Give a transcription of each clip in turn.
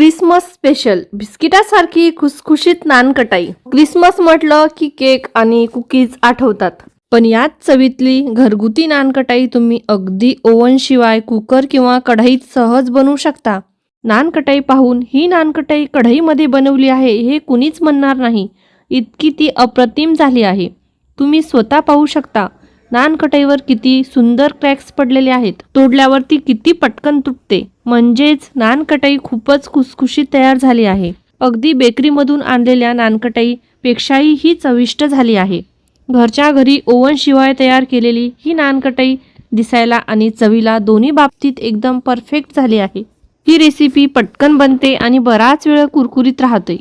Christmas special. बिस्किटासारखी खुसखुशीत nankhatai. Christmas म्हटलं की केक आणि कुकीज आठवतात. पण याच चवीतली घरगुती नानकटाई तुम्ही अगदी ओव्हन शिवाय कुकर किंवा कढईत सहज बनवू शकता. नानकटाई पाहून ही नानकटाई कढईमध्ये बनवली आहे हे कुणीच म्हणणार नाही. इतकी ती अप्रतिम झाली आहे. तुम्ही स्वतः पाहू शकता. नानकटाईवर किती सुंदर क्रॅक्स पडलेले आहेत. तोडल्यावर ती किती पटकन तुटते. म्हणजेच नानकटाई खूपच खुसखुशीत तयार झाली आहे. अगदी बेकरीमधून आणलेल्या नानकटाई पेक्षाही ही चविष्ट झाली आहे. घरच्या घरी ओव्हन शिवाय तयार केलेली ही नानकटाई दिसायला आणि चवीला दोन्ही बाबतीत एकदम परफेक्ट झाली आहे. ही रेसिपी पटकन बनते आणि बराच वेळ कुरकुरीत राहते.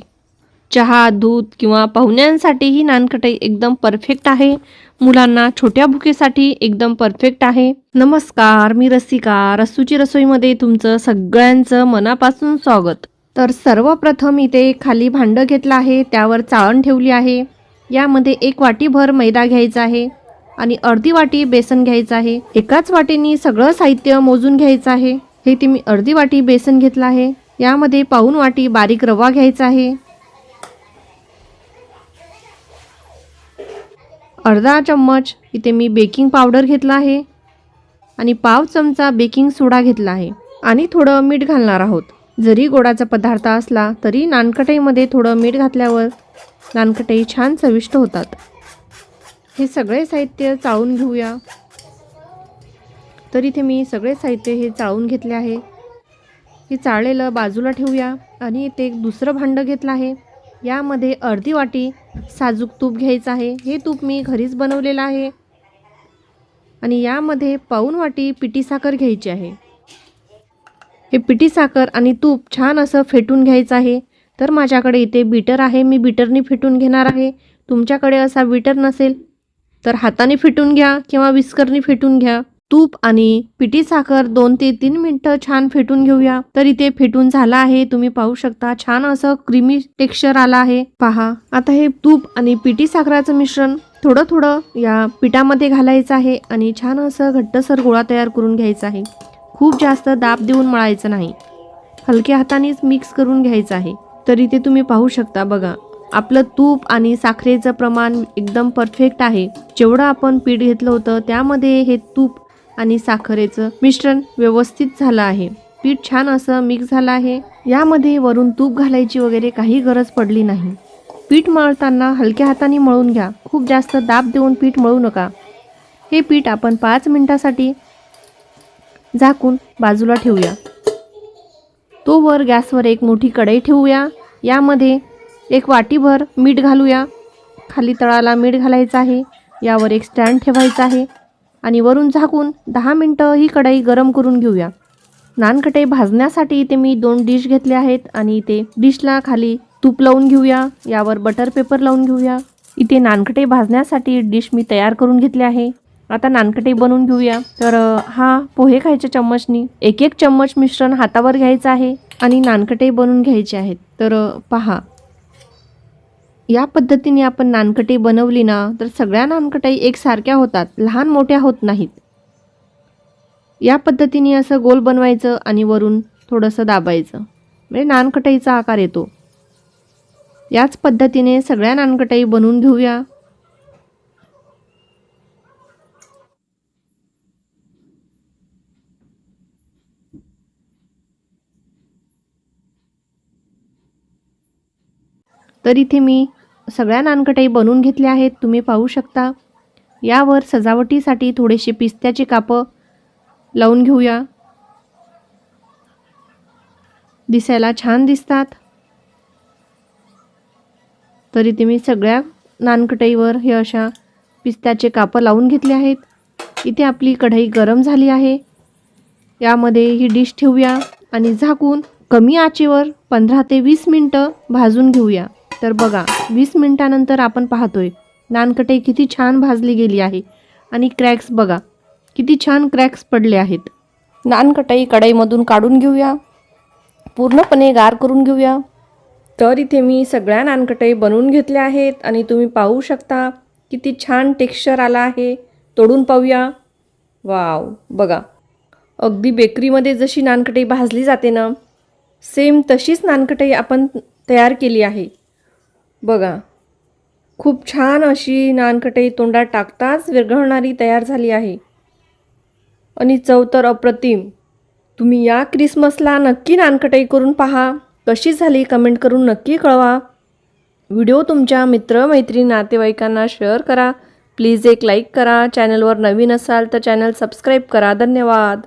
चहा दूध किंवा पाहुण्यांसाठी ही नानकटाई एकदम परफेक्ट आहे. मुलांना छोट्या भुकेसाठी एकदम परफेक्ट आहे. नमस्कार मी रसिका. रसूची रसोईमध्ये तुमचं सगळ्यांचं मनापासून स्वागत. तर सर्वप्रथम इथे खाली भांडं घेतलं आहे त्यावर चाळण ठेवली आहे. यामध्ये एक वाटीभर मैदा घ्यायचा आहे आणि अर्धी वाटी बेसन घ्यायचं आहे. एकाच वाटीनी सगळं साहित्य मोजून घ्यायचं आहे. हे ते मी अर्धी वाटी बेसन घेतलं आहे. यामध्ये पाऊन वाटी बारीक रवा घ्यायचा आहे. अर्धा चम्मच इथे मी बेकिंग पावडर घेतला आहे आणि पाव चमचा बेकिंग सोडा घेतला आहे. आणि थोडं मीठ घालणार आहोत. जरी गोडाचा पदार्थ असला तरी नानकटईमध्ये थोडं मीठ घातल्यावर नानकटई छान चविष्ट होतात. हे सगळे साहित्य चाळून घेऊया. तर इथे मी सगळे साहित्य हे चाळून घेतले आहे. हे चाळलेलं बाजूला ठेवूया. आणि इथे एक दुसरं भांडं घेतलं आहे. यामध्ये अर्धी वाटी साजूक तूप घ्यायचं आहे. हे तूप मी घरीच बनवलेलं आहे. आणि यामध्ये पाऊन वाटी पिठी साखर घ्यायची आहे. हे पिठी साखर आणि तूप छान असं फेटून घ्यायचं आहे. तर माझ्याकडे इथे बीटर आहे. मी बीटरनी फेटून घेणार आहे. तुमच्याकडे असा बीटर नसेल तर हाताने फेटून घ्या किंवा विस्करनी फेटून घ्या. तूप आणि पिठी साखर दोन ते तीन मिनटं छान फेटून घेऊया. तर इथे फेटून झाला आहे. तुम्ही पाहू शकता छान असं क्रीमी टेक्स्चर आला आहे. पहा आता हे तूप आणि पिठी साखराचं मिश्रण थोडं थोडं या पिठामध्ये घालायचं आहे आणि छान असं घट्टसर गोळा तयार करून घ्यायचा आहे. खूप जास्त दाब देऊन मळायचं नाही. हलक्या हातानेच मिक्स करून घ्यायचं आहे. तर इथे तुम्ही पाहू शकता बघा. आपलं तूप आणि साखरेचं प्रमाण एकदम परफेक्ट आहे. जेवढं आपण पीठ घेतलं होतं त्यामध्ये हे तूप आणि साखरेचं मिश्रण व्यवस्थित झालं आहे. पीठ छान असं मिक्स झालं आहे. यामध्ये वरून तूप घालायची वगैरे काही गरज पडली नाही. पीठ मळताना हलक्या हाताने मळून घ्या. खूप जास्त दाब देऊन पीठ मळू नका. हे पीठ आपण पाच मिनटासाठी झाकून बाजूला ठेवूया. तो वर गॅसवर एक मोठी कढई ठेवूया. यामध्ये एक वाटीभर मीठ घालूया. खाली तळाला मीठ घालायचं आहे. यावर एक स्टँड ठेवायचा आहे. आणि वरून झाकून दहा मिनटं ही कढई गरम करून घेऊया. नानखटे भाजण्यासाठी इथे मी दोन डिश घेतले आहेत आणि इथे डिशला खाली तूप लावून घेऊया यावर बटर पेपर लावून घेऊया. इथे नानखटे भाजण्यासाठी डिश मी तयार करून घेतले आहे. आता नानखटे बनवून घेऊया. तर हा पोहे खायच्या चम्मचनी एक एक चम्मच मिश्रण हातावर घ्यायचं आहे आणि नानखटे बनवून घ्यायचे आहेत. तर पहा. या पद्धतीने आपण नानकटाई बनवली ना तर सगळ्या नानकटाई एकसारख्या होतात लहान मोठ्या होत नाहीत. या पद्धतीने असं गोल बनवायचं आणि वरून थोडंसं दाबायचं. म्हणजे नानकटाईचा आकार येतो. याच पद्धतीने सगळ्या नानकटाई बनवून घेऊया. तर इथे मी सगळ्या नानकटाई बनवून घेतल्या आहेत तुम्ही पाहू शकता. यावर सजावटीसाठी थोडेसे पिस्त्याची कापं लावून घेऊया. दिसायला छान दिसतात. तरी तुम्ही सगळ्या नानकटाईवर हे अशा पिस्त्याचे कापं लावून घेतले आहेत. इथे आपली कढई गरम झाली आहे. यामध्ये ही डिश ठेवूया आणि झाकून कमी आचेवर पंधरा ते वीस मिनटं भाजून घेऊया. तर बघा वीस मिनटानंतर आपण पाहतोय नानकटे किती छान भाजली गेली आहे. आणि क्रॅक्स बघा किती छान क्रॅक्स पडले आहेत. नानकटाई कढईमधून काढून घेऊया. पूर्णपणे गार करून घेऊया. तर इथे मी सगळ्या नानकटाई बनवून घेतल्या आहेत आणि तुम्ही पाहू शकता किती छान टेक्स्चर आला आहे. तोडून पाहूया. वाव बघा. अगदी बेकरीमध्ये जशी नानकटाई भाजली जाते ना सेम तशीच नानकटई आपण तयार केली आहे. बघा. खूप छान अशी नानकटई तोंडात टाकताच विरघळणारी तयार झाली आहे. आणि चव तर अप्रतिम. तुम्ही या क्रिसमसला नक्की नानकटई करून पहा. कशी झाली कमेंट करून नक्की कळवा. व्हिडिओ तुमच्या मित्रमैत्रिणी नातेवाईकांना शेअर करा. प्लीज एक लाईक करा. चॅनलवर नवीन असाल तर चॅनल सबस्क्राईब करा. धन्यवाद.